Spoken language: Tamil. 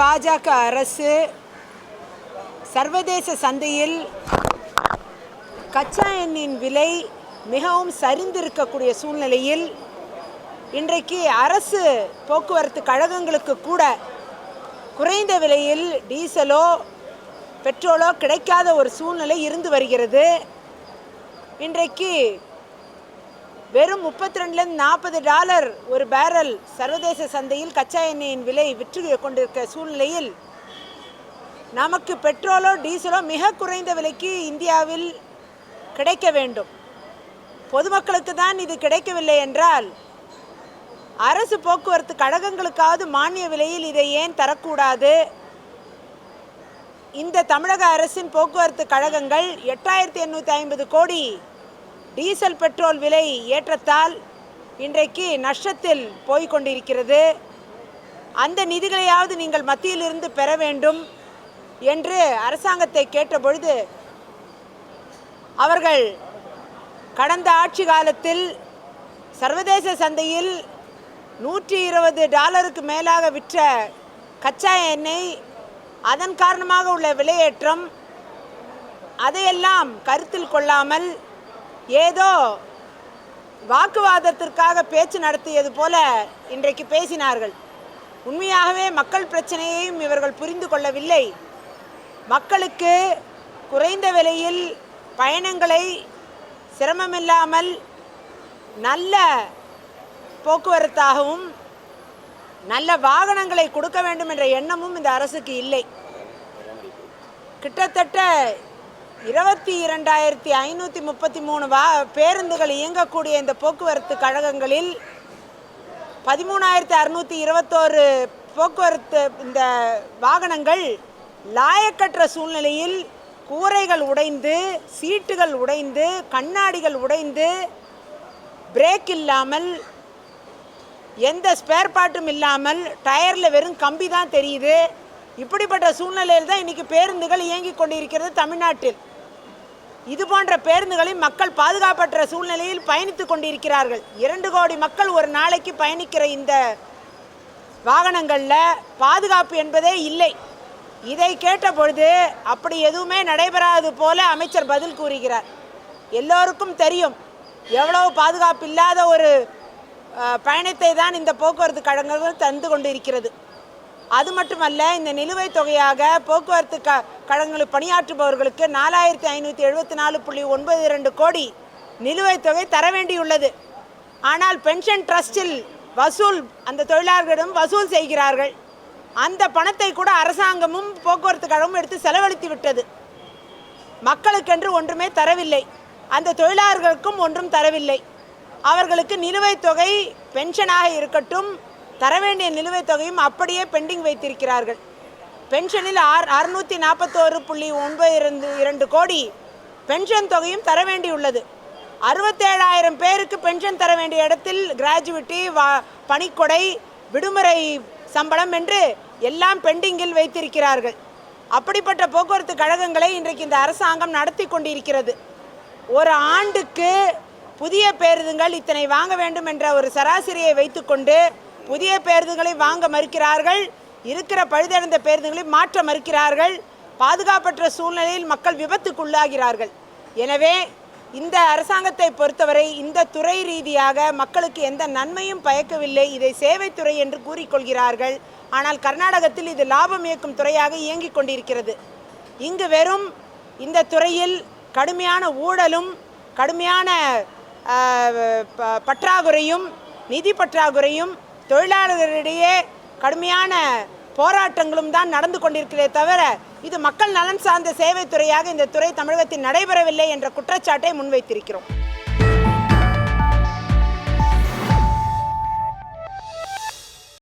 பாஜக அரசு சர்வதேச சந்தையில் கச்சா எண்ணின் விலை மிகவும் சரிந்திருக்கக்கூடிய சூழ்நிலையில் இன்றைக்கு அரசு போக்குவரத்து கழகங்களுக்கு கூட குறைந்த விலையில் டீசலோ பெட்ரோலோ கிடைக்காத ஒரு சூழ்நிலை இருந்து வருகிறது. இன்றைக்கு வெறும் முப்பத்தி ரெண்டுலேருந்து நாற்பது டாலர் ஒரு பேரல் சர்வதேச சந்தையில் கச்சா எண்ணெயின் விலை விற்று கொண்டிருக்க சூழ்நிலையில் நமக்கு பெட்ரோலோ டீசலோ மிக குறைந்த விலைக்கு இந்தியாவில் கிடைக்க வேண்டும். பொதுமக்களுக்கு தான் இது கிடைக்கவில்லை என்றால் அரசு போக்குவரத்து கழகங்களுக்காவது மானிய விலையில் இதை ஏன் தரக்கூடாது? இந்த தமிழக அரசின் போக்குவரத்து கழகங்கள் எட்டாயிரத்தி எண்ணூற்றி ஐம்பது கோடி டீசல் பெட்ரோல் விலை ஏற்றத்தால் இன்றைக்கு நஷ்டத்தில் போய்கொண்டிருக்கிறது. அந்த நிதிகளையாவது நீங்கள் மத்தியிலிருந்து பெற வேண்டும் என்று அரசாங்கத்தை கேட்டபொழுது அவர்கள் கடந்த ஆட்சி காலத்தில் சர்வதேச சந்தையில் நூற்றி இருபது டாலருக்கு மேலாக விற்ற கச்சா எண்ணெய் அதன் காரணமாக உள்ள விலையேற்றம் அதையெல்லாம் கருத்தில் கொள்ளாமல் ஏதோ வாக்குவாதத்திற்காக பேச்சு நடத்தியது போல இன்றைக்கு பேசினார்கள். உண்மையாகவே மக்கள் பிரச்சனையையும் இவர்கள் புரிந்து கொள்ளவில்லை. மக்களுக்கு குறைந்த விலையில் பயணங்களை சிரமமில்லாமல் நல்ல போக்குவரத்தாகவும் நல்ல வாகனங்களை கொடுக்க வேண்டும் என்ற எண்ணமும் இந்த அரசுக்கு இல்லை. கிட்டத்தட்ட இருபத்தி இரண்டாயிரத்தி ஐநூற்றி முப்பத்தி மூணு வா பேருந்துகள் இயங்கக்கூடிய இந்த போக்குவரத்து கழகங்களில் பதிமூணாயிரத்தி அறுநூற்றி இருபத்தோரு போக்குவரத்து இந்த வாகனங்கள் லாயக்கற்ற சூழ்நிலையில் கூரைகள் உடைந்து சீட்டுகள் உடைந்து கண்ணாடிகள் உடைந்து பிரேக் இல்லாமல் எந்த ஸ்பேர் பார்ட்டும் இல்லாமல் டயரில் வெறும் கம்பி தான் தெரியுது. இப்படிப்பட்ட சூழ்நிலையில் தான் இன்றைக்கி பேருந்துகள் இயங்கிக் கொண்டிருக்கிறது தமிழ்நாட்டில். இது போன்ற பேருந்துகளில் மக்கள் பாதுகாப்பற்ற சூழ்நிலையில் பயணித்து கொண்டிருக்கிறார்கள். இரண்டு கோடி மக்கள் ஒரு நாளைக்கு பயணிக்கிற இந்த வாகனங்களில் பாதுகாப்பு என்பதே இல்லை. இதை கேட்ட பொழுது அப்படி எதுவுமே நடைபெறாது போல அமைச்சர் பதில் கூறுகிறார். எல்லோருக்கும் தெரியும் எவ்வளவு பாதுகாப்பு இல்லாத ஒரு பயணத்தை தான் இந்த போக்குவரத்து கழகங்கள் தந்து கொண்டிருக்கிறது. அது மட்டுமல்ல இந்த நிலுவைத் தொகையாக போக்குவரத்து க கழகங்களில் பணியாற்றுபவர்களுக்கு நாலாயிரத்தி ஐநூற்றி எழுபத்தி நாலு புள்ளி ஒன்பது இரண்டு கோடி நிலுவைத் தொகை தர வேண்டியுள்ளது. ஆனால் பென்ஷன் ட்ரஸ்டில் வசூல் அந்த தொழிலாளர்களிடம் வசூல் செய்கிறார்கள். அந்த பணத்தை கூட அரசாங்கமும் போக்குவரத்து கழகமும் எடுத்து செலவழித்து விட்டது. மக்களுக்கென்று ஒன்றுமே தரவில்லை. அந்த தொழிலாளர்களுக்கும் ஒன்றும் தரவில்லை. அவர்களுக்கு நிலுவைத் தொகை பென்ஷனாக இருக்கட்டும் தர வேண்டிய நிலுவைத் தொகையும் அப்படியே பெண்டிங் வைத்திருக்கிறார்கள். பென்ஷனில் ஆர் அறுநூற்றி நாற்பத்தோரு புள்ளி ஒன்பது இரண்டு இரண்டு கோடி பென்ஷன் தொகையும் தர வேண்டியுள்ளது அறுபத்தேழாயிரம் பேருக்கு பென்ஷன் தர வேண்டிய இடத்தில் கிராஜுவிட்டி வா பணிக்கொடை விடுமுறை சம்பளம் என்று எல்லாம் பெண்டிங்கில் வைத்திருக்கிறார்கள். அப்படிப்பட்ட போக்குவரத்து கழகங்களை இன்றைக்கு இந்த அரசாங்கம் நடத்தி கொண்டிருக்கிறது. ஒரு ஆண்டுக்கு புதிய பேருந்துகள் இத்தனை வாங்க வேண்டும் என்ற ஒரு சராசரியை வைத்துக்கொண்டு புதிய பேருந்துகளை வாங்க மறுக்கிறார்கள். இருக்கிற பழுதடைந்த பேருந்துகளை மாற்ற மறுக்கிறார்கள். பாதுகாப்பற்ற சூழ்நிலையில் மக்கள் விபத்துக்குள்ளாகிறார்கள். எனவே இந்த அரசாங்கத்தை பொறுத்தவரை இந்த துறை ரீதியாக மக்களுக்கு எந்த நன்மையும் பயக்கவில்லை. இதை சேவைத்துறை என்று கூறிக்கொள்கிறார்கள். ஆனால் கர்நாடகத்தில் இது லாபம் இயக்கும் துறையாக இயங்கிக் கொண்டிருக்கிறது. இங்கு வெறும் இந்த துறையில் கடுமையான ஊழலும் கடுமையான பற்றாக்குறையும் நிதி பற்றாக்குறையும் தொழிலாளர்களிடையே கடுமையான போராட்டங்களும் தான் நடந்து கொண்டிருக்கிறதே தவிர இது மக்கள் நலன் சார்ந்த சேவை துறையாக இந்த துறை தமிழகத்தில் நடைபெறவில்லை என்ற குற்றச்சாட்டை முன்வைத்திருக்கிறோம்.